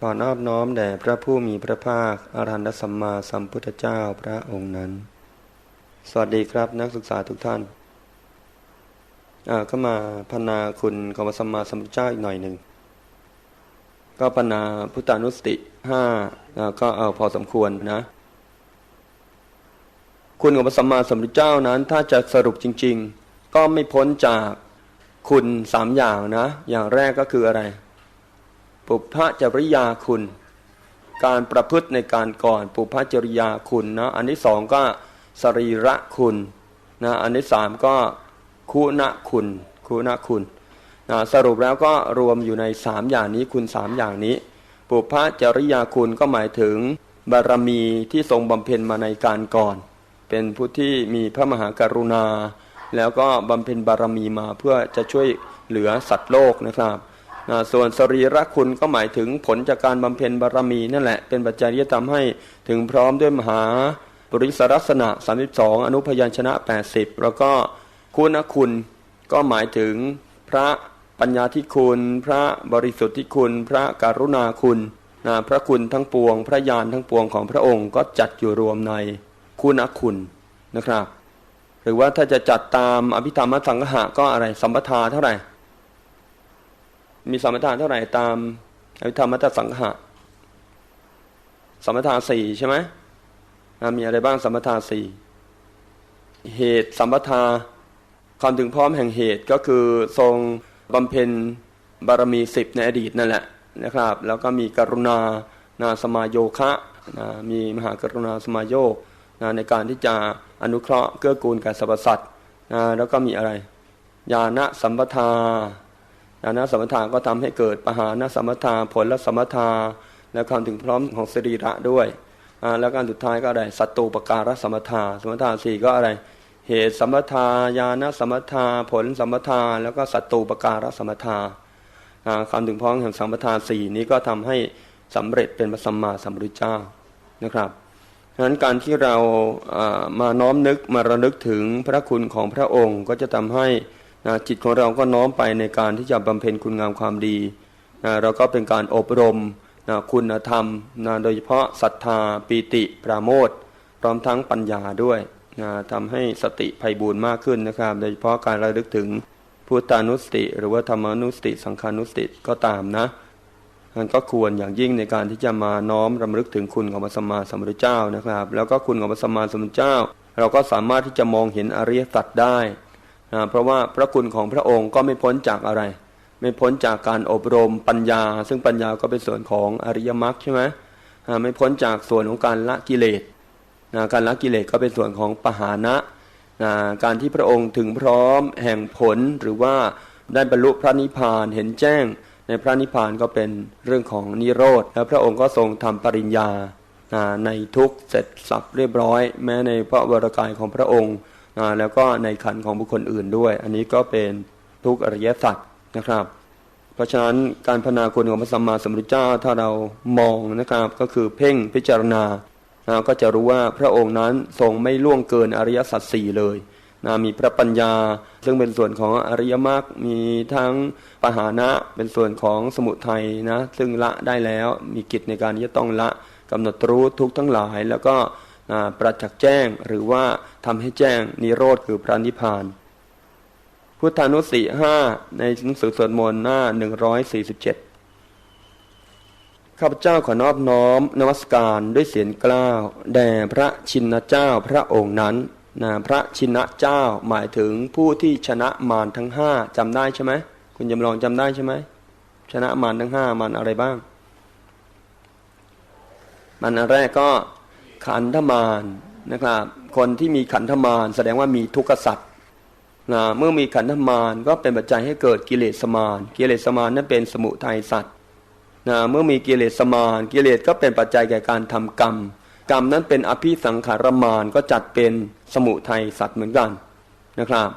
ขอนอบน้อมแด่พระผู้มีพระภาคอรหันตสัมมาสัมพุทธเจ้าพระองค์นั้น สวัสดีครับนักศึกษาทุกท่านอ่าก็มาพรรณนาคุณของพระสัมมาสัมพุทธเจ้าอีกหน่อยหนึ่ง ก็พรรณนาพุทธานุสติห้าอ่าก็เอาพอสมควรนะ คุณของพระสัมมาสัมพุทธเจ้านั้น ถ้าจะสรุปจริง ๆ ก็ไม่พ้นจากคุณสามอย่างนะ อย่างแรกก็คืออะไร ปุพพจริยาคุณ การประพฤติในการก่อน ปุพพจริยาคุณนะอันที่สองก็สรีระคุณนะอันที่สามก็คุณะคุณคุณะคุณนะสรุปแล้วก็รวมอยู่ในสามอย่างนี้คุณสามอย่างนี้ ปุพพจริยาคุณก็หมายถึงบารมีที่ทรงบำเพ็ญมาในการก่อน เป็นผู้ที่มีพระมหากรุณา แล้วก็บำเพ็ญบารมีมาเพื่อจะช่วยเหลือสัตว์โลกนะครับ ส่วนสรีระคุณก็หมายถึงผลจากการบำเพ็ญบารมีนั่นแหละ เป็นปัจจัยที่จะทำให้ถึงพร้อมด้วยมหาบริสรัสนะ32 อนุพยัญชนะ 80 แล้วก็คุณคุณก็หมายถึงพระปัญญาธิคุณ พระบริสุทธิคุณ พระกรุณาคุณนะพระคุณทั้งปวง พระญาณทั้งปวงของพระองค์ก็จัดอยู่รวมในคุณคุณนะครับ หรือว่าถ้าจะจัดตามอภิธรรมสังหะก็อะไรสัมปทาเท่าไหร่ มีสัมปทานเท่าไหร่ตามอภิธรรมมัตสังหะสัมปทานสี่ใช่ไหมมีอะไรบ้างสัมปทานสี่เหตุสัมปทาความถึงพร้อมแห่งเหตุก็คือทรงบำเพ็ญบารมีสิบในอดีตนั่นแหละนะครับ แล้วก็มีกรุณานาสมาโยคะนะมีมหากรุณาสมาโยกนะในการที่จะอนุเคราะห์เกื้อกูลกับสรรพสัตว์นะแล้วก็มีอะไร ญาณสัมปทา ญาณสัมปทาก็ทำให้เกิดปหานสัมปทาผลและสัมปทาและความถึงพร้อมของสรีระด้วยแล้วการสุดท้ายก็อะไรสัตตูปการะสัมปทาสัมปทาสี่ก็อะไร เหตุสัมปทาญาณสัมปทาผลสัมปทาแล้วก็สัตตูปการะสัมปทาความถึงพร้อมแห่งสัมปทาสี่นี้ก็ทำให้สำเร็จเป็นพระสัมมาสัมพุทธเจ้านะครับฉะนั้นการที่เรามาน้อมนึกมาระลึกถึงพระคุณของพระองค์ก็จะทำให้ จิตของเราก็น้อมไปในการที่จะบำเพ็ญคุณงามความดีเราก็เป็นการอบรมคุณธรรมโดยเฉพาะศรัทธาปีติปราโมทพร้อมทั้งปัญญาด้วยทำให้สติภัยบูรณ์มากขึ้นนะครับ โดยเฉพาะการระลึกถึงพุทธานุสติ หรือว่าธรรมานุสติ สังขานุสติก็ตามนะมันก็ควรอย่างยิ่งในการที่จะมาน้อมรำลึกถึงคุณของพระสัมมาสัมพุทธเจ้านะครับ แล้วก็คุณของพระสัมมาสัมพุทธเจ้า เราก็สามารถที่จะมองเห็นอริยสัจได้ เพราะว่าพระคุณของพระองค์ก็ไม่พ้นจากอะไร ไม่พ้นจากการอบรมปัญญา ซึ่งปัญญาก็เป็นส่วนของอริยมรรคใช่ไหมไม่พ้นจากส่วนของการละกิเลสนะการละกิเลสก็เป็นส่วนของปหานะนะการที่พระองค์ถึงพร้อมแห่งผลหรือว่าได้บรรลุพระนิพพานเห็นแจ้ง ในพระนิพพานก็เป็นเรื่องของนิโรธ แล้วพระองค์ก็ทรงทำปริญญาในทุกเสร็จสับเรียบร้อย แม้ในพระวรากายของพระองค์ แล้วก็ในขันของบุคคลอื่นด้วย อันนี้ก็เป็นทุกอริยสัจนะครับ เพราะฉะนั้นการพนาคุณของพระสัมมาสัมพุทธเจ้าถ้าเรามองนะครับก็คือเพ่งพิจารณาก็จะรู้ว่าพระองค์นั้นทรงไม่ล่วงเกินอริยสัจสี่เลยนะมีพระปัญญา ซึ่งเป็นส่วนของอริยมรรคมีทั้งปหานะเป็นส่วนของสมุทัยนะซึ่งละได้แล้วมีกิจในการที่จะต้องละกำหนดรู้ทุกทั้งหลาย แล้วก็ ประจักษ์แจ้งหรือว่าทำให้แจ้งนิโรธคือพระนิพพาน พุทธานุสีห้าในหนังสือสวดมนต์หน้าหนึ่งร้อยสี่สิบเจ็ดข้าพเจ้าขอนอบน้อมนวัสการด้วยเสียงกล้าวแด่พระชินเจ้าพระองค์นั้นนะพระชินะเจ้าหมายถึงผู้ที่ชนะมารทั้งห้าจำได้ใช่ไหมคุณจำลองจำได้ใช่ไหมชนะมารทั้งห้ามารอะไรบ้าง มันอันแรกก็ ขันธมารนะครับ คนที่มีขันธมารแสดงว่ามีทุกขสัตว์นะเมื่อมีขันธมารก็เป็นปัจจัยให้เกิดกิเลสมารกิเลสมารนั้นเป็นสมุทัยสัตว์นะเมื่อมีกิเลสมารกิเลสก็เป็นปัจจัยแก่การทำกรรม กรรมนั้นเป็นอภิสังขารมานก็จัดเป็นสมุทัยสัตว์เหมือนกันนะครับ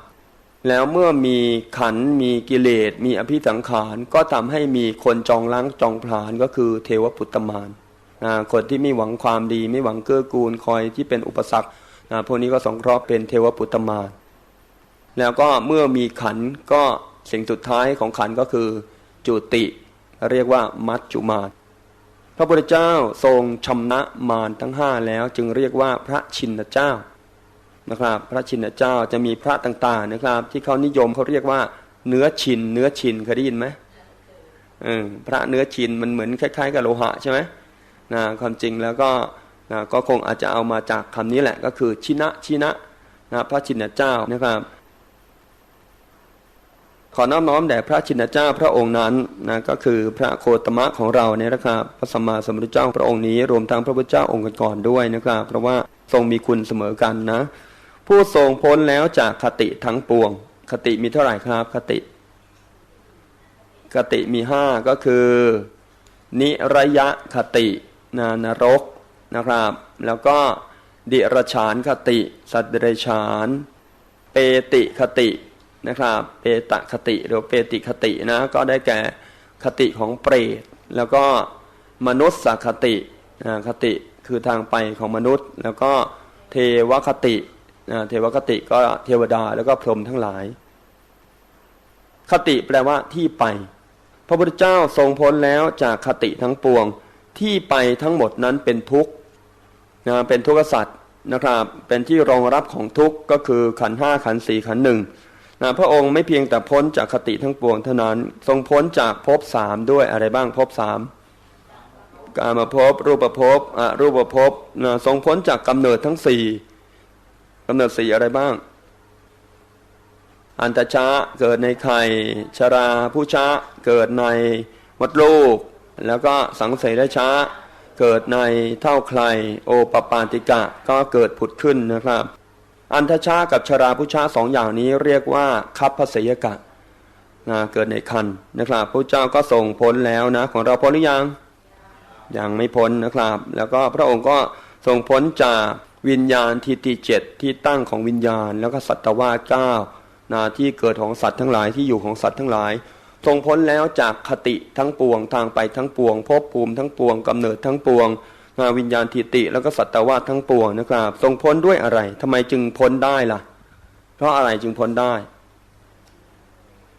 แล้วเมื่อมีขันมีกิเลสมีอภิสังขารก็ทำให้มีคนจองล้างจองผลาญก็คือเทวปุตตมาน นะคนที่ไม่หวังความดี ไม่หวังเกื้อกูลคอยที่เป็นอุปสรรคนะพวกนี้ก็สงเคราะห์เป็นเทวปุตตมานแล้วก็เมื่อมีขันก็สิ่งสุดท้ายของขันก็คือจุติ เรียกว่ามัจจุมานพระพุทธเจ้าทรงชำนะมารทั้งห้าแล้วจึงเรียกว่าพระชินเจ้านะครับ พระชินเจ้าจะมีพระต่างๆนะครับ ที่เขานิยมเขาเรียกว่าเนื้อชิน เนื้อชินเคยได้ยินไหมเออพระเนื้อชินมันเหมือนคล้าย ๆ กับโลหะใช่ไหม นะความจริงแล้วก็นะก็คงอาจจะเอามาจากคำนี้แหละก็คือชินะชินะนะพระชินเจ้านะครับขอน้อมน้อมแด่พระชินเจ้าพระองค์นั้นนะก็คือพระโคตมะของเราเนี่ยนะครับพระสัมมาสัมพุทธเจ้าพระองค์นี้รวมทั้งพระพุทธเจ้าองค์ก่อนๆด้วยนะครับ เพราะว่าทรงมีคุณเสมอกันนะ ผู้ทรงพ้นแล้วจากคติทั้งปวง คติมีเท่าไหร่ครับ คติ คติมีห้าก็คือ นิระยะคติ นานรกนะครับ แล้วก็ดิรฉานคติ สัตว์เดรัจฉาน เปติคตินะครับ เปตคติหรือเปติคตินะก็ได้แก่คติของเปรต แล้วก็มนุษย์สักคตินะคติคือทางไปของมนุษย์ แล้วก็เทวคตินะเทวคติก็เทวดาแล้วก็พรหมทั้งหลาย คติแปลว่าที่ไป พระพุทธเจ้าทรงพ้นแล้วจากคติทั้งปวง ที่ไปทั้งหมดนั้นเป็นทุกข์นะเป็นทุกขสัตว์นะครับเป็นที่รองรับของทุกข์ก็คือขันห้าขันสี่ขันหนึ่งนะพระองค์ไม่เพียงแต่พ้นจากคติทั้งปวงเท่านั้นทรงพ้นจากภพสามด้วยอะไรบ้างภพสามกามาภพรูปภพอรูปภพนะทรงพ้นจากกำเนิดทั้งสี่กำเนิดสี่อะไรบ้าง อันตชะเกิดในไข่ชราผู้ชะเกิดในมดลูก แล้วก็สังเสริชะเกิดในเท่าใคร โอปปาติกะก็เกิดผุดขึ้นนะครับ อันทชากับชราผู้ชาสองอย่างนี้เรียกว่าคัพพสยกะนะเกิดในคันนะครับพระเจ้าก็ส่งพ้นแล้วนะ ของเราพ้นหรือยังยังไม่พ้นนะครับ แล้วก็พระองค์ก็ทรงพ้นจากวิญญาณทิฏฐิเจ็ดที่ตั้งของวิญญาณ แล้วก็สัตวาเก้านะที่เกิดของสัตว์ทั้งหลายที่อยู่ของสัตว์ทั้งหลาย ทรงพ้นแล้วจากคติทั้งปวงทางไปทั้งปวงภพภูมิทั้งปวงกำเนิดทั้งปวงนะวิญญาณทิฏฐิแล้วก็สัตวาทั้งปวงนะครับ ทรงพ้นด้วยอะไรทำไมจึงพ้นได้ล่ะ เพราะอะไรจึงพ้นได้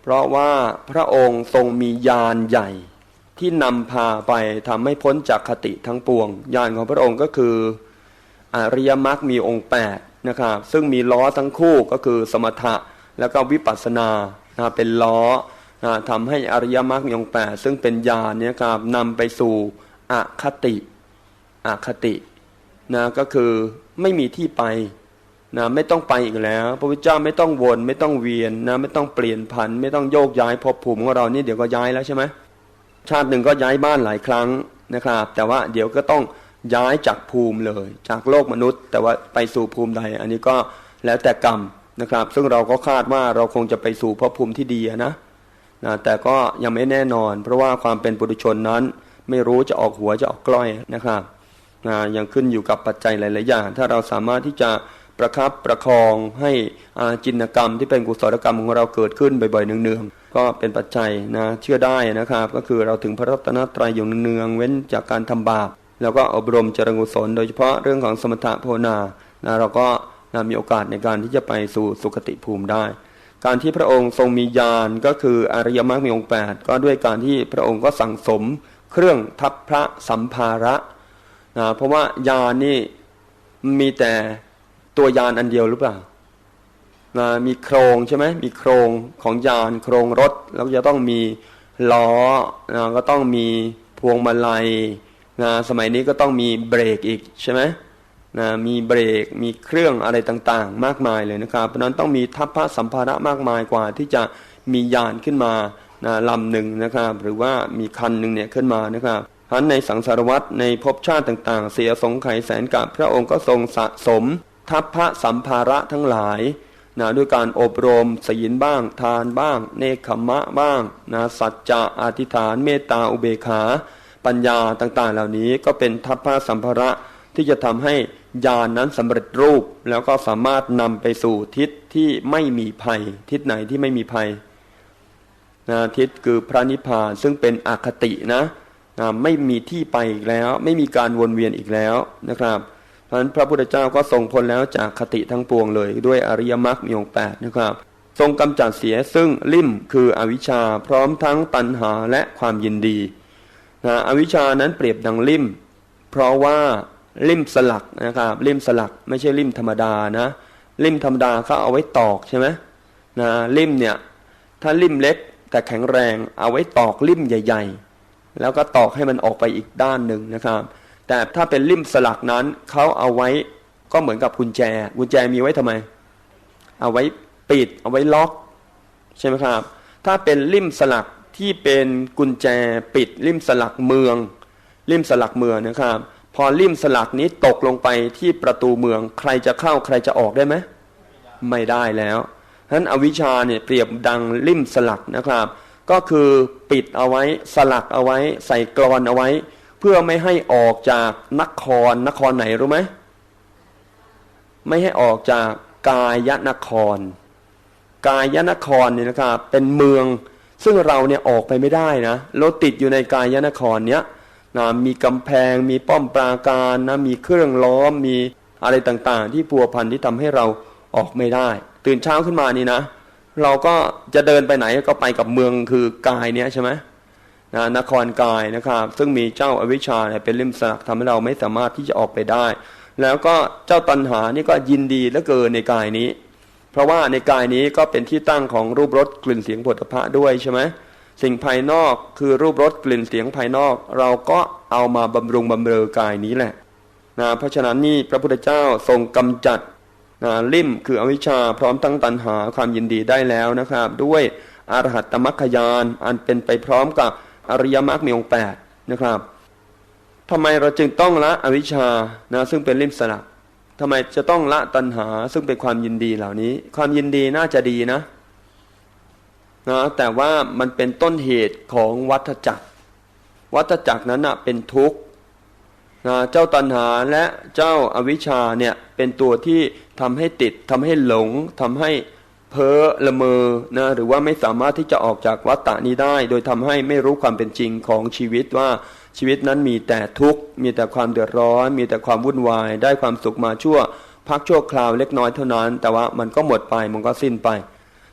เพราะว่าพระองค์ทรงมีญาณใหญ่ ที่นำพาไปทำให้พ้นจากคติทั้งปวงญาณของพระองค์ก็คืออริยมรรคมีองค์8นะครับซึ่งมีล้อทั้งคู่ก็คือสมถะแล้วก็วิปัสสนานะเป็นล้อ ทำให้อริยมรรคมีองค์8ซึ่งเป็นญาณเนี่ยครับนำไปสู่อคติอคตินะก็คือไม่มีที่ไปนะไม่ต้องไปอีกแล้ว พระพุทธเจ้าไม่ต้องวน ไม่ต้องเวียนนะไม่ต้องเปลี่ยนผัน ไม่ต้องโยกย้ายภพภูมิของเรานี่เดี๋ยวก็ย้ายแล้วใช่ไหมชาติหนึ่งก็ย้ายบ้านหลายครั้งนะครับ แต่ว่าเดี๋ยวก็ต้องย้ายจากภูมิเลย จากโลกมนุษย์ แต่ว่าไปสู่ภูมิใด อันนี้ก็แล้วแต่กรรมนะครับ ซึ่งเราก็คาดว่าเราคงจะไปสู่ภพภูมิที่ดีนะ นะแต่ก็ยังไม่แน่นอน เพราะว่าความเป็นปุถุชนนั้น ไม่รู้จะออกหัวจะออกกล้อยนะครับนะยังขึ้นอยู่กับปัจจัยหลาย ๆ อย่าง ถ้าเราสามารถที่จะประครับประคองให้อาจินกรรมที่เป็นกุศลกรรมของเราเกิดขึ้นบ่อย ๆ เนืองๆก็เป็นปัจจัยนะเชื่อได้นะครับ ก็คือเราถึงพระรัตนตรัยอยู่เนืองๆเว้นจากการทำบาปแล้วก็อบรมเจริญกุศล โดยเฉพาะเรื่องของสมถะภาวนานะเราก็นะมีโอกาสในการที่จะไปสู่สุคติภูมิได้ การที่พระองค์ทรงมีญาณก็คืออริยมรรคมีองค์แปดก็ด้วยการที่พระองค์ก็สั่งสมเครื่องทัพพระสัมภาระนะเพราะว่ายานนี่มีแต่ตัวยานอันเดียวหรือเปล่านะมีโครงใช่ไหมมีโครงของยานโครงรถ แล้วจะต้องมีล้อนะก็ต้องมีพวงมาลัยนะสมัยนี้ก็ต้องมีเบรกอีกใช่ไหม นะมีเบรกมีเครื่องอะไรต่างๆ มากมายเลยนะครับ เพราะนั้นต้องมีทัพพระสัมภาระมากมายกว่า ที่จะมียานขึ้นมานะลำหนึ่งนะครับ หรือว่ามีคันหนึ่งเนี่ยขึ้นมานะครับทันในสังสารวัตรในภพชาติต่างๆ เสียสงไขยแสนกับพระองค์ก็ทรงสะสม ทัพพระสัมภาระทั้งหลายนะด้วยการอบรมศีลบ้าง ทานบ้าง เนคขมะบ้างนะสัจจะอธิษฐาน เมตตาอุเบกขา ปัญญาต่างๆ เหล่านี้ก็เป็นทัพพระสัมภาระที่จะทำให้ ญาณนนั้นสำเร็จรูปแล้วก็สามารถนำไปสู่ทิศที่ไม่มีภัย ทิศไหนที่ไม่มีภัยนะทิศคือพระนิพพานซึ่งเป็นอคตินะนะไม่มีที่ไปอีกแล้ว ไม่มีการวนเวียนอีกแล้วนะครับเพราะฉะนั้นพระพุทธเจ้าก็ทรงพ้นแล้วจากคติทั้งปวงเลย ด้วยอริยมรรคมีองค์แปดนะครับทรงกำจัดเสียซึ่งลิ่มคืออวิชชาพร้อมทั้งตัณหาและความยินดีนะอวิชชานั้นเปรียบดังลิ่ม เพราะว่า ลิ่มสลักนะครับลิ่มสลักไม่ใช่ลิ่มธรรมดานะลิ่มธรรมดาเขาเอาไว้ตอกใช่ไหมนะลิ่มเนี่ยถ้าลิ่มเล็กแต่แข็งแรงเอาไว้ตอกลิ่มใหญ่ ๆ แล้วก็ตอกให้มันออกไปอีกด้านหนึ่งนะครับ แต่ถ้าเป็นลิ่มสลักนั้นเขาเอาไว้ก็เหมือนกับกุญแจกุญแจมีไว้ทำไม เอาไว้ปิดเอาไว้ล็อกใช่ไหมครับ ถ้าเป็นลิ่มสลักที่เป็นกุญแจปิดลิ่มสลักเมืองลิ่มสลักเมืองนะครับ พอลิ่มสลักนี้ตกลงไปที่ประตูเมือง ใครจะเข้าใครจะออกได้ไหมไม่ได้แล้วฉะนั้นอวิชชาเนี่ยเปรียบดังลิ่มสลักนะครับ ก็คือปิดเอาไว้สลักเอาไว้ ใส่กรอนเอาไว้ เพื่อไม่ให้ออกจากนครนครไหนรู้ไหมไม่ให้ออกจากกายนคร กายนครเนี่ยนะครับเป็นเมืองซึ่งเราเนี่ยออกไปไม่ได้นะเราติดอยู่ในกายนครเนี้ย นะมีกำแพง มีป้อมปราการนะมีเครื่องล้อมมีอะไรต่างๆ ที่พัวพันที่ทำให้เราออกไม่ได้ ตื่นเช้าขึ้นมานี่นะ เราก็จะเดินไปไหนก็ไปกับเมืองคือกายเนี้ยใช่ไหมนะนครกายนะครับ ซึ่งมีเจ้าอวิชชาเป็นลิมสลักทำให้เราไม่สามารถที่จะออกไปได้ แล้วก็เจ้าตัณหานี่ก็ยินดีเหลือเกินในกายนี้ เพราะว่าในกายนี้ก็เป็นที่ตั้งของรูปรสกลิ่นเสียงผลิตภัณฑ์ด้วยใช่ไหม สิ่งภายนอกคือรูปรสกลิ่นเสียงภายนอก เราก็เอามาบำรุงบำเรอกายนี้แหละนะเพราะฉะนั้นนี่พระพุทธเจ้าทรงกำจัดนะลิ่มคืออวิชชาพร้อมตั้งตัณหาความยินดีได้แล้วนะครับ ด้วยอรหัตตมัคคยานอันเป็นไปพร้อมกับอริยมรรคมีองค์แปดนะครับทำไมเราจึงต้องละอวิชชานะซึ่งเป็นลิ่มสลักทำไมจะต้องละตัณหาซึ่งเป็นความยินดีเหล่านี้ ความยินดีน่าจะดีนะ นะแต่ว่ามันเป็นต้นเหตุของวัฏจักร วัฏจักรนั้นนะเป็นทุกข์นะเจ้าตัณหาและเจ้าอาวิชชาเนี่ยเป็นตัวที่ทำให้ติดทำให้หลงทำให้เพ้อละเมอนะหรือว่าไม่สามารถที่จะออกจากวัฏฏะนี้ได้ โดยทำให้ไม่รู้ความเป็นจริงของชีวิตว่าชีวิตนั้นมีแต่ทุกข์มีแต่ความเดือดร้อน มีแต่ความวุ่นวาย ได้ความสุขมาชั่ว พักชั่วคราวเล็กน้อยเท่านั้น แต่ว่ามันก็หมดไปมันก็สิ้นไป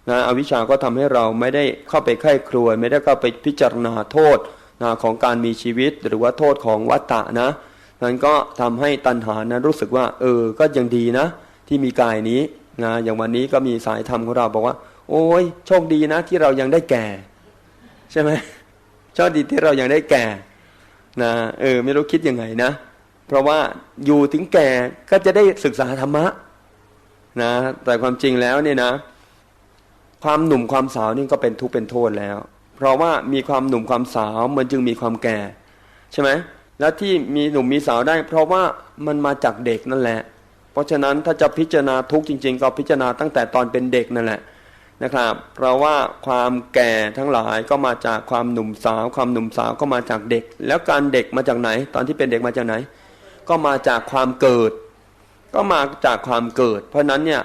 นะอวิชชาก็ทำให้เราไม่ได้เข้าไปไข้ครวญไม่ได้เข้าไปพิจารณาโทษนะของการมีชีวิตหรือว่าโทษของวัฏฏะนะนั้นก็ทำให้ตัณหานั้นรู้สึกว่า เออก็ยังดีนะ ที่มีกายนี้นะอย่างวันนี้ก็มีสายธรรมของเราบอกว่า โอ้ยโชคดีนะที่เรายังได้แก่ ใช่ไหมโชคดีที่เรายังได้แก่นะเออไม่รู้คิดยังไงนะ เพราะว่าอยู่ถึงแก่ก็จะได้ศึกษาธรรมะนะแต่ความจริงแล้วเนี่ยนะ ความหนุ่มความสาวนี่ก็เป็นทุกข์เป็นโทษแล้ว เพราะว่ามีความหนุ่มความสาวมันจึงมีความแก่ ใช่ไหมแล้วที่มีหนุ่มมีสาวได้ เพราะว่ามันมาจากเด็กนั่นแหละ เพราะฉะนั้นถ้าจะพิจารณาทุกข์จริง ๆ ก็พิจารณาตั้งแต่ตอนเป็นเด็กนั่นแหละนะครับ เพราะว่าความแก่ทั้งหลายก็มาจากความหนุ่มสาว ความหนุ่มสาวก็มาจากเด็ก แล้วการเด็กมาจากไหน ตอนที่เป็นเด็กมาจากไหน ก็มาจากความเกิด ก็มาจากความเกิด เพราะนั้นเนี่ย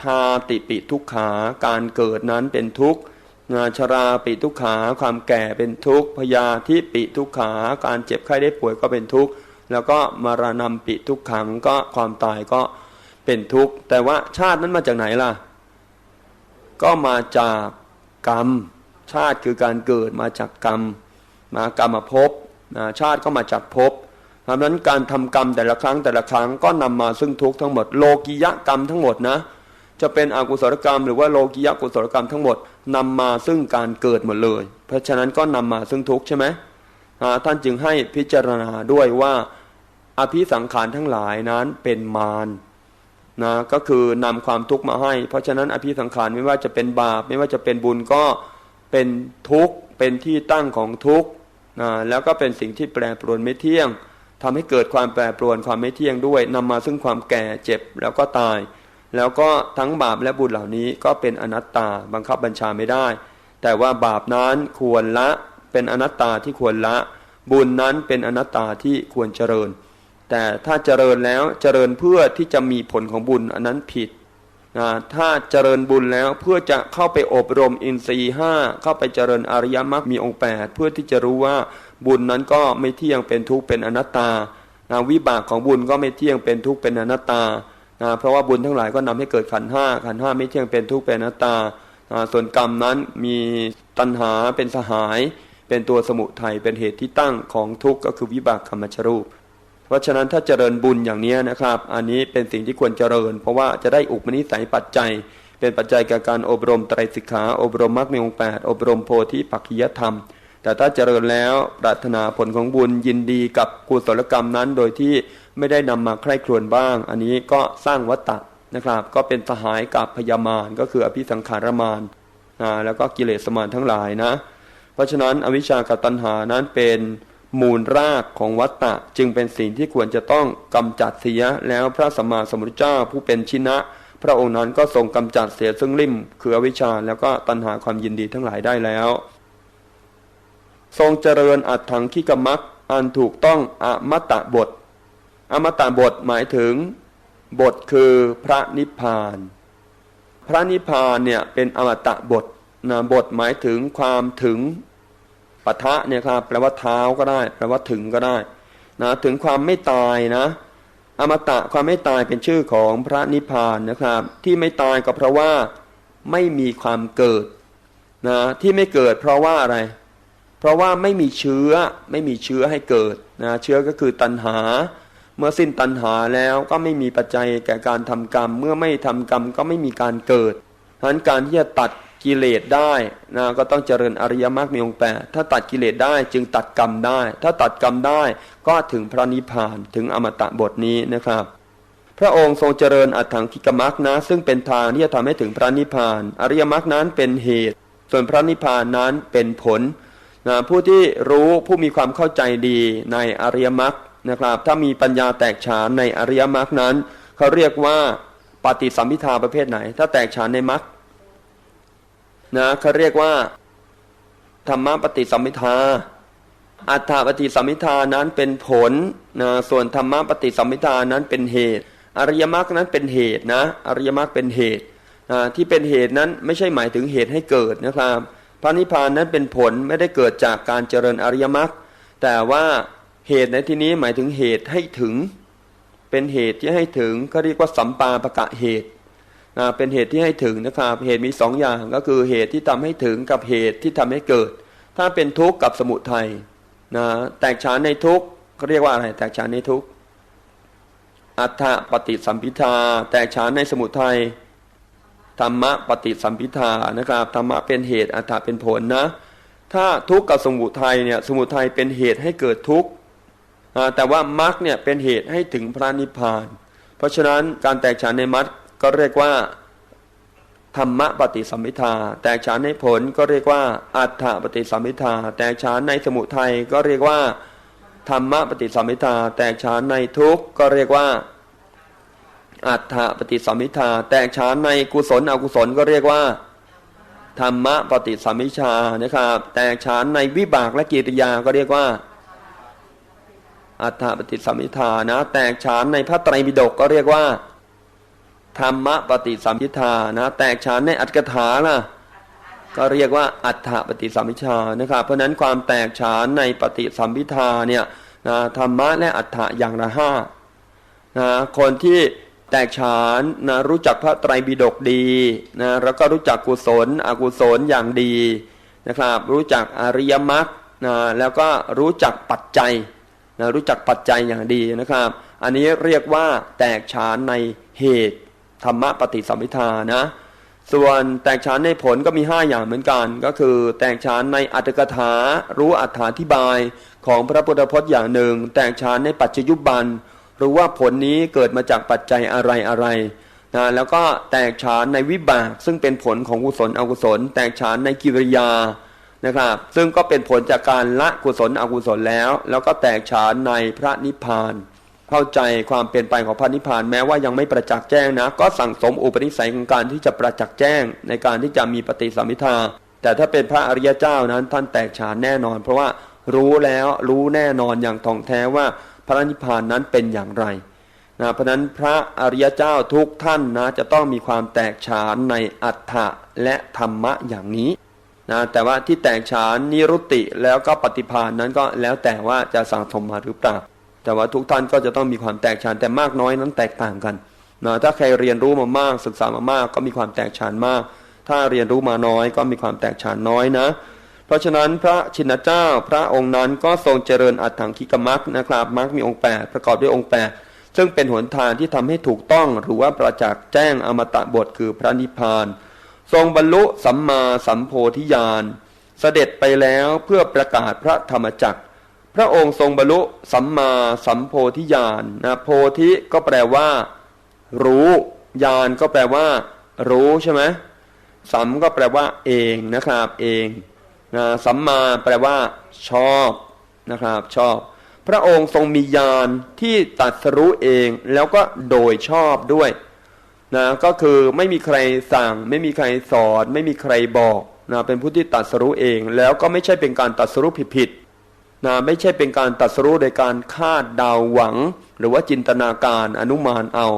ชาติปิทุกขา การเกิดนั้นเป็นทุกข์นาชราปิทุกขา ความแก่เป็นทุกข์พยาธิปิทุกขา การเจ็บไข้ได้ป่วยก็เป็นทุกข์ แล้วก็มารณะปิทุกขังก็ความตายก็เป็นทุกข์ แต่ว่าชาตินั้นมาจากไหนล่ะ ก็มาจากกรรม ชาติคือการเกิดมาจากกรรม มากรรมภพนะชาติก็มาจากภพดังนั้นการทำกรรมแต่ละครั้งแต่ละครั้งก็นำมาซึ่งทุกข์ทั้งหมด โลกิยะกรรมทั้งหมดนะ จะเป็นอกุศลกรรมหรือว่าโลกิยะกุศลกรรมทั้งหมดนำมาซึ่งการเกิดหมดเลย เพราะฉะนั้นก็นำมาซึ่งทุกข์ใช่ไหมท่านจึงให้พิจารณาด้วยว่าอภิสังขารทั้งหลายนั้นเป็นมารนะก็คือนำความทุกข์มาให้ เพราะฉะนั้นอภิสังขารไม่ว่าจะเป็นบาปไม่ว่าจะเป็นบุญก็เป็นทุกข์เป็นที่ตั้งของทุกข์นะแล้วก็เป็นสิ่งที่แปรปรวนไม่เที่ยงทำให้เกิดความแปรปรวนความไม่เที่ยงด้วยนำมาซึ่งความแก่เจ็บแล้วก็ตาย แล้วก็ทั้งบาปและบุญเหล่านี้ก็เป็นอนัตตาบังคับบัญชาไม่ได้ แต่ว่าบาปนั้นควรละเป็นอนัตตาที่ควรละ บุญนั้นเป็นอนัตตาที่ควรเจริญ แต่ถ้าเจริญแล้วเจริญเพื่อที่จะมีผลของบุญอันนั้นผิดนะถ้าเจริญบุญแล้วเพื่อจะเข้าไปอบรมอินทรีย์ห้าเข้าไปเจริญอริยมรรคมีองค์แปดเพื่อที่จะรู้ว่าบุญนั้นก็ไม่เที่ยงเป็นทุกข์เป็นอนัตตานะวิบากของบุญก็ไม่เที่ยงเป็นทุกข์เป็นอนัตตา เพราะว่าบุญทั้งหลายก็นำให้เกิดขันห้าขันห้าไม่เที่ยงเป็นทุกข์เป็นนัตตานะส่วนกรรมนั้นมีตัณหาเป็นสหาย เป็นตัวสมุทัยเป็นเหตุที่ตั้งของทุกข์ก็คือวิบากขรรมชรูป เพราะฉะนั้นถ้าเจริญบุญอย่างนี้นะครับ อันนี้เป็นสิ่งที่ควรเจริญ เพราะว่าจะได้อุปนิสัยปัจจัย เป็นปัจจัยแก่การอบรมไตรสิกขา อบรมมรรคมีองค์แปดอบรมโพธิปักขิยธรรม แต่ถ้าเจริญแล้วปรารถนาผลของบุญยินดีกับกุศลกรรมนั้น โดยที่ไม่ได้นำมาใคร่ครวญบ้าง อันนี้ก็สร้างวัตตะนะครับ ก็เป็นสหายกับพยามารก็คืออภิสังขารมารอ่าแล้วก็กิเลสมารทั้งหลายนะ เพราะฉะนั้นอวิชชากับตัณหานั้นเป็นมูลรากของวัตตะจึงเป็นสิ่งที่ควรจะต้องกำจัดเสียแล้วพระสัมมาสัมพุทธเจ้าผู้เป็นชินะ พระองค์นั้นก็ทรงกำจัดเสียซึ่งริมคืออวิชชาแล้วก็ตัณหาความยินดีทั้งหลายได้แล้ว ทรงเจริญอัตถังคิกมักอันถูกต้องอมตะบท อมตะบทหมายถึง บทคือพระนิพพาน พระนิพพานเนี่ยเป็นอมตะบทนะบทหมายถึงความถึงปะทะเนี่ยครับแปลว่าเท้าก็ได้ แปลว่าถึงก็ได้นะถึงความไม่ตายนะ อมตะความไม่ตายเป็นชื่อของพระนิพพานนะครับ ที่ไม่ตายก็เพราะว่าไม่มีความเกิดนะที่ไม่เกิดเพราะว่าอะไร เพราะว่าไม่มีเชื้อไม่มีเชื้อให้เกิดนะเชื้อก็คือตัณหา เมื่อสิ้นตัณหาแล้วก็ไม่มีปัจจัยแก่การทำกรรม เมื่อไม่ทำกรรมก็ไม่มีการเกิดฉะนั้นการที่จะตัดกิเลสได้นะก็ต้องเจริญอริยมรรคมีองค์แปดถ้าตัดกิเลสได้จึงตัดกรรมได้ ถ้าตัดกรรมได้ก็ถึงพระนิพพานถึงอมตะบทนี้นะครับ พระองค์ทรงเจริญอัตถังคิกมรรคนะ ซึ่งเป็นทางที่จะทำให้ถึงพระนิพพาน อริยมรรคนั้นเป็นเหตุ ส่วนพระนิพพานนั้นเป็นผล นะผู้ที่รู้ผู้มีความเข้าใจดีในอริยมรรคนะครับ ถ้ามีปัญญาแตกฉานในอริยมรรคนั้น เขาเรียกว่าปฏิสัมพิทาประเภทไหน ถ้าแตกฉานในมรรคนะเขาเรียกว่าธรรมปฏิสัมพิทาอัฏฐปฏิสัมพิทานั้นเป็นผลนะส่วนธรรมปฏิสัมพิทานั้นเป็นเหตุ อริยมรรคนั้นเป็นเหตุนะ อริยมรรคเป็นเหตุที่เป็นเหตุนั้นไม่ใช่หมายถึงเหตุให้เกิดนะครับ พระนิพพานนั้นเป็นผลไม่ได้เกิดจากการเจริญอริยมรรคแต่ว่าเหตุในที่นี้หมายถึงเหตุให้ถึง เป็นเหตุที่ให้ถึงเขาเรียกว่าสัมปาปะกะเหตุนะเป็นเหตุที่ให้ถึงนะครับเหตุมีสองอย่างก็คือเหตุที่ทำให้ถึงกับเหตุที่ทำให้เกิด ถ้าเป็นทุกข์กับสมุทัยนะแตกฉานในทุกข์เขาเรียกว่าอะไรแตกฉานในทุกข์อัฏฐปฏิสัมพิทาแตกฉานในสมุทัย ธรรมะปฏิสัมพิทานะครับธรรมะเป็นเหตุอัฏฐเป็นผลนะ ถ้าทุกข์กับสมุทัยเนี่ยสมุทัยเป็นเหตุให้เกิดทุกข์แต่ว่ามรรคเนี่ยเป็นเหตุให้ถึงพระนิพพาน เพราะฉะนั้นการแตกฉานในมรรคก็เรียกว่าธรรมะปฏิสัมพิทา แตกฉานในผลก็เรียกว่าอัฏฐปฏิสัมพิทา แตกฉานในสมุทัยก็เรียกว่าธรรมะปฏิสัมพิทา แตกฉานในทุกข์ก็เรียกว่า อัฏฐปฏิสัมพิทา แตกฉานในกุศลอกุศลก็เรียกว่าธรรมะปฏิสัมพิชานะครับ แตกฉานในวิบากและกิริยาก็เรียกว่า อัฏฐปฏิสัมพิทานะ แตกฉานในพระไตรปิฎกก็เรียกว่าธรรมปฏิสัมพิทานะ แตกฉานในอัตถกถาล่ะก็เรียกว่าอัฏฐปฏิสัมพิชานะครับ เพราะนั้นความแตกฉานในปฏิสัมพิทาเนี่ยนะธรรมะและอัฏฐะอย่างละห้านะคนที่ แตกฉานนะรู้จักพระไตรปิฎกดีนะแล้วก็รู้จักกุศล อกุศลอย่างดีนะครับ รู้จักอริยมรรคนะแล้วก็รู้จักปัจจัยนะรู้จักปัจจัยอย่างดีนะครับ อันนี้เรียกว่าแตกฉานในเหตุธรรมะปฏิสัมพิทานะส่วนแตกฉานในผลก็มี 5 อย่างเหมือนกัน ก็คือแตกฉานในอัตถกถา รู้อัถาธิบายของพระพุทธพจน์อย่างหนึ่ง แตกฉานในปัจจยุบัน รู้ว่าผลนี้เกิดมาจากปัจจัยอะไรอะไรนะแล้วก็แตกฉานในวิบาก ซึ่งเป็นผลของกุศลอกุศล แตกฉานในกิริยานะครับซึ่งก็เป็นผลจากการละกุศลอกุศลแล้ว แล้วก็แตกฉานในพระนิพพาน เข้าใจความเป็นไปของพระนิพพานแม้ว่ายังไม่ประจักษ์แจ้งนะ ก็สั่งสมอุปนิสัยของการที่จะประจักษ์แจ้ง ในการที่จะมีปฏิสัมพิทาแต่ถ้าเป็นพระอริยเจ้านั้นท่านแตกฉานแน่นอน เพราะว่ารู้แล้วรู้แน่นอนอย่างท่องแท้ว่า ระนิพพานนั้นเป็นอย่างไรนะเพราะนั้นพระอริยเจ้าทุกท่านนะจะต้องมีความแตกฉานในอัฏฐะและธรรมะอย่างนี้นะแต่ว่าที่แตกฉานนิรุตติแล้วก็ปฏิพานนั้นก็แล้วแต่ว่าจะสั่งสมมาหรือเปล่า แต่ว่าทุกท่านก็จะต้องมีความแตกฉานแต่มากน้อยนั้นแตกต่างกันนะถ้าใครเรียนรู้มามากศึกษามามากก็มีความแตกฉานมาก ถ้าเรียนรู้มาน้อยก็มีความแตกฉานน้อยนะ ราะฉะนั้นพระชินเจ้าพระองค์นั้นก็ทรงเจริญอัตถังคิกมักนะครับมักมีองค์ 8 ประกอบด้วยองค์ 8 ซึ่งเป็นหนทางที่ทำให้ถูกต้องหรือว่าประจักษ์แจ้งอมตะบทคือพระนิพพาน ทรงบรรลุสัมมาสัมโพธิญาณเสด็จไปแล้วเพื่อประกาศพระธรรมจักร พระองค์ทรงบรรลุสัมมาสัมโพธิญาณนะโพธิก็แปลว่า รู้ญาณก็แปลว่า รู้ใช่ไหมสัมก็แปลว่า เองนะครับเอง นะสัมมาแปลว่า ชอบนะครับ ชอบ พระองค์ทรงมีญาณที่ตัดสรู้เองแล้วก็โดยชอบด้วยนะก็คือไม่มีใครสั่ง ไม่มีใครสอนไม่มีใครบอกนะเป็นผู้ที่ตัดสรู้เอง แล้วก็ไม่ใช่เป็นการตัดสรู้ผิดๆนะไม่ใช่เป็นการตัดสรู้โดยการคาดเดาหวัง หรือว่าจินตนาการอนุมานเอา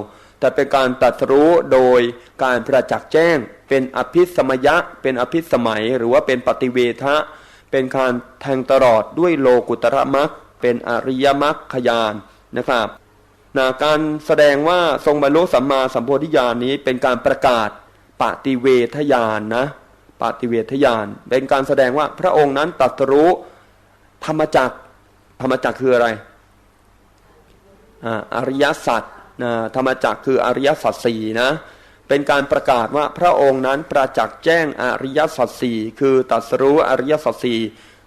แต่เป็นการตัดสรู้โดยการประจักษ์แจ้งเป็นอภิสมยะ เป็นอภิสมัย หรือว่าเป็นปฏิเวทะ เป็นการแทงตลอดด้วยโลกุตระมักเป็นอริยมรรคยานนะครับนะการแสดงว่าทรงบรรลุสัมมาสัมโพธิญาณนี้เป็นการประกาศปฏิเวทญาณนะปฏิเวทญาณเป็นการแสดงว่าพระองค์นั้นตรัสรู้ธรรมจักธรรมจักคืออะไรอาอริยสัจนะธรรมจักคืออริยสัจสี่นะ เป็นการประกาศว่าพระองค์นั้นประจักษ์แจ้งอริยสัจสี่คือตัสรู้อริยสัจสี่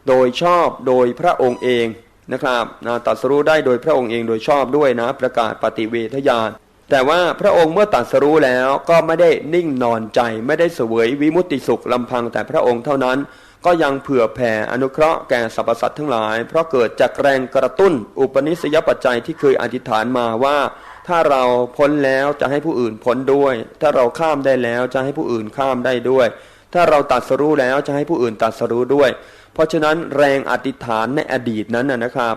โดยชอบโดยพระองค์เองนะครับนะตัสรู้ได้โดยพระองค์เองโดยชอบด้วยนะ ประกาศปฏิเวทญาณแต่ว่าพระองค์เมื่อตรัสรู้แล้วก็ไม่ได้นิ่งนอนใจ ไม่ได้เสวยวิมุตติสุขลำพังแต่พระองค์เท่านั้น ก็ยังเผื่อแผ่อนุเคราะห์แก่สรรพสัตว์ทั้งหลาย เพราะเกิดจากแรงกระตุ้นอุปนิสัยปัจจัยที่เคยอธิษฐานมาว่า ถ้าเราพ้นแล้วจะให้ผู้อื่นพ้นด้วย ถ้าเราข้ามได้แล้วจะให้ผู้อื่นข้ามได้ด้วย ถ้าเราตัดสรู้แล้วจะให้ผู้อื่นตัดสรู้ด้วย เพราะฉะนั้นแรงอธิษฐานในอดีตนั้นนะครับ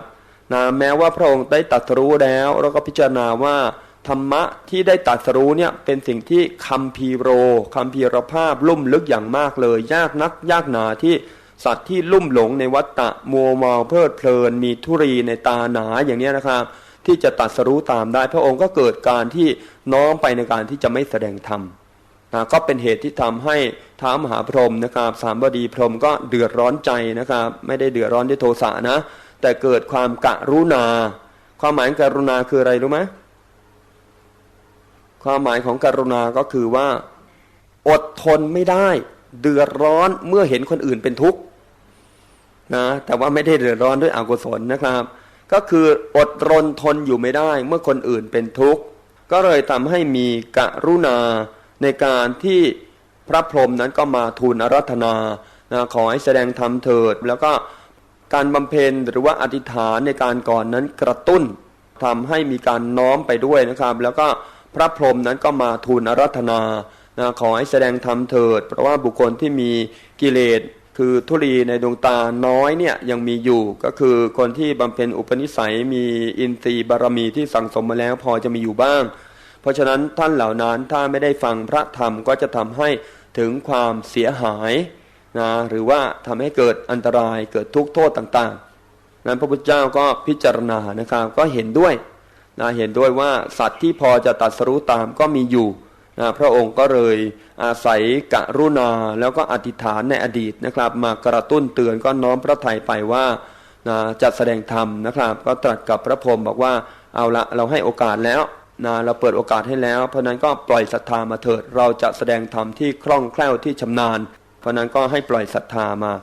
นะแม้ว่าพระองค์ได้ตัดสรู้แล้ว เราก็พิจารณาว่าธรรมะที่ได้ตัดสรู้เนี่ยเป็นสิ่งที่คัมภีโรคัมภีรภาพลุ่มลึกอย่างมากเลย ยากนักยากหนาที่สัตว์ที่ลุ่มหลงในวัฏฏะมัวเมาเพลิดเพลิน มีทุรีในตาหนาอย่างนี้นะครับ ที่จะตัดสรู้ตามได้ พระองค์ก็เกิดการที่น้อมไปในการที่จะไม่แสดงธรรมนะก็เป็นเหตุที่ทำให้ท้ามหาพรหมนะครับสามบดีพรหมก็เดือดร้อนใจนะครับ ไม่ได้เดือดร้อนด้วยโทสะนะ แต่เกิดความกะรุณา ความหมายกรุณาคืออะไรรู้ไหมความหมายของกรุณาก็คือว่า อดทนไม่ได้ เดือดร้อนเมื่อเห็นคนอื่นเป็นทุกข์นะแต่ว่าไม่ได้เดือดร้อนด้วยอกุศลนะครับ ก็คืออดรนทนอยู่ไม่ได้เมื่อคนอื่นเป็นทุกข์ ก็เลยทำให้มีกรุณาในการที่พระพรหมนั้นก็มาทูลอารัธนานะขอให้แสดงธรรมเถิด แล้วก็การบำเพ็ญหรือว่าอธิษฐานในการก่อนนั้นกระตุ้นทำให้มีการน้อมไปด้วยนะครับ แล้วก็พระพรหมนั้นก็มาทูลอารัธนานะขอให้แสดงธรรมเถิด เพราะว่าบุคคลที่มีกิเลส คือทุลีในดวงตาน้อยเนี่ยยังมีอยู่ก็คือคนที่บำเพ็ญอุปนิสัยมีอินทรีย์บารมีที่สั่งสมมาแล้วพอจะมีอยู่บ้าง เพราะฉะนั้นท่านเหล่านั้นถ้าไม่ได้ฟังพระธรรมก็จะทำให้ถึงความเสียหายนะหรือว่าทำให้เกิดอันตรายเกิดทุกข์โทษต่างๆ นั้นพระพุทธเจ้าก็พิจารณานะครับก็เห็นด้วยนะเห็นด้วยว่าสัตว์ที่พอจะตัดสรู้ตามก็มีอยู่ พระองค์ก็เลยอาศัยกะรุณาแล้วก็อธิษฐานในอดีตนะครับ มากระตุ้นเตือนก็น้อมพระทัยไปว่านะจะแสดงธรรมนะครับ ก็ตรัสกับพระพรหมบอกว่าเอาละเราให้โอกาสแล้วนะเราเปิดโอกาสให้แล้ว เพราะนั้นก็ปล่อยศรัทธามาเถิด เราจะแสดงธรรมที่คล่องแคล่วที่ชำนาญ เพราะนั้นก็ให้ปล่อยศรัทธามา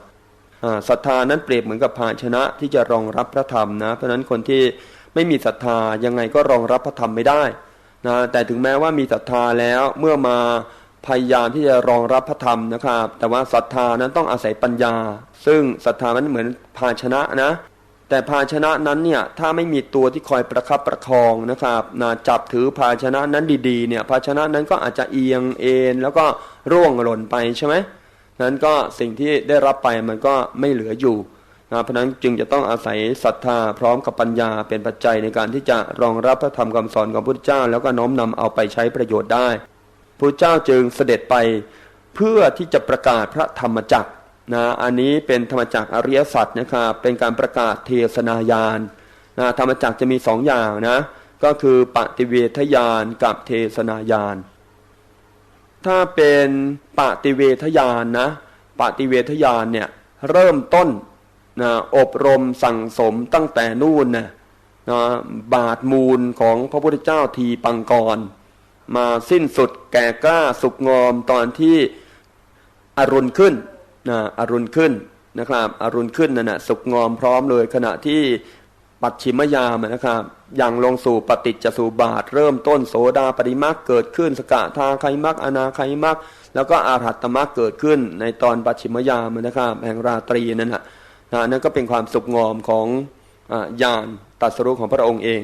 ศรัทธานั้นเปรียบเหมือนกับภาชนะที่จะรองรับพระธรรมนะเพราะนั้นคนที่ไม่มีศรัทธายังไงก็รองรับพระธรรมไม่ได้ นะแต่ถึงแม้ว่ามีศรัทธาแล้วเมื่อมาพยายามที่จะรองรับพระธรรมนะครับ แต่ว่าศรัทธานั้นต้องอาศัยปัญญา ซึ่งศรัทธามันเหมือนภาชนะนะ แต่ภาชนะนั้นเนี่ยถ้าไม่มีตัวที่คอยประคับประคองนะครับนะจับถือภาชนะนั้นดีๆเนี่ยภาชนะนั้นก็อาจจะเอียงเอ็นแล้วก็ร่วงหล่นไปใช่ไหมนั้นก็สิ่งที่ได้รับไปมันก็ไม่เหลืออยู่ นะเพราะนั้นจึงจะต้องอาศัยศรัทธาพร้อมกับปัญญาเป็นปัจจัยในการที่จะรองรับพระธรรมคำสอนของพระพุทธเจ้า แล้วก็น้อมนำเอาไปใช้ประโยชน์ได้พระเจ้าจึงเสด็จไปเพื่อที่จะประกาศพระธรรมจักรนะอันนี้เป็นธรรมจักรอริยสัจนะครับเป็นการประกาศเทศนายานนะธรรมจักรจะมีสองอย่างนะก็คือปฏิเวทยานกับเทศนายาน ถ้าเป็นปฏิเวทยานนะปฏิเวทยานเนี่ยเริ่มต้น นะอบรมสั่งสมตั้งแต่นู่นนะนะบาทมูลของพระพุทธเจ้าทีปังกร มาสิ้นสุดแก่กล้าสุกงอมตอนที่อรุณขึ้นนะอรุณขึ้นนะครับอรุณขึ้นนั่นนะสุกงอมพร้อมเลยขณะที่ปัจฉิมยามนะครับอย่างลงสู่ปฏิจจสุบาท เริ่มต้นโสดาปริมักเกิดขึ้น สกทาไคมักอนาไคมักแล้วก็อาหัตตมักเกิดขึ้นในตอนปัจฉิมยามนะครับ แห่งราตรีนั่นแหละ นั่นก็เป็นความสุขงอมของญาณตรัสรุปของพระองค์เอง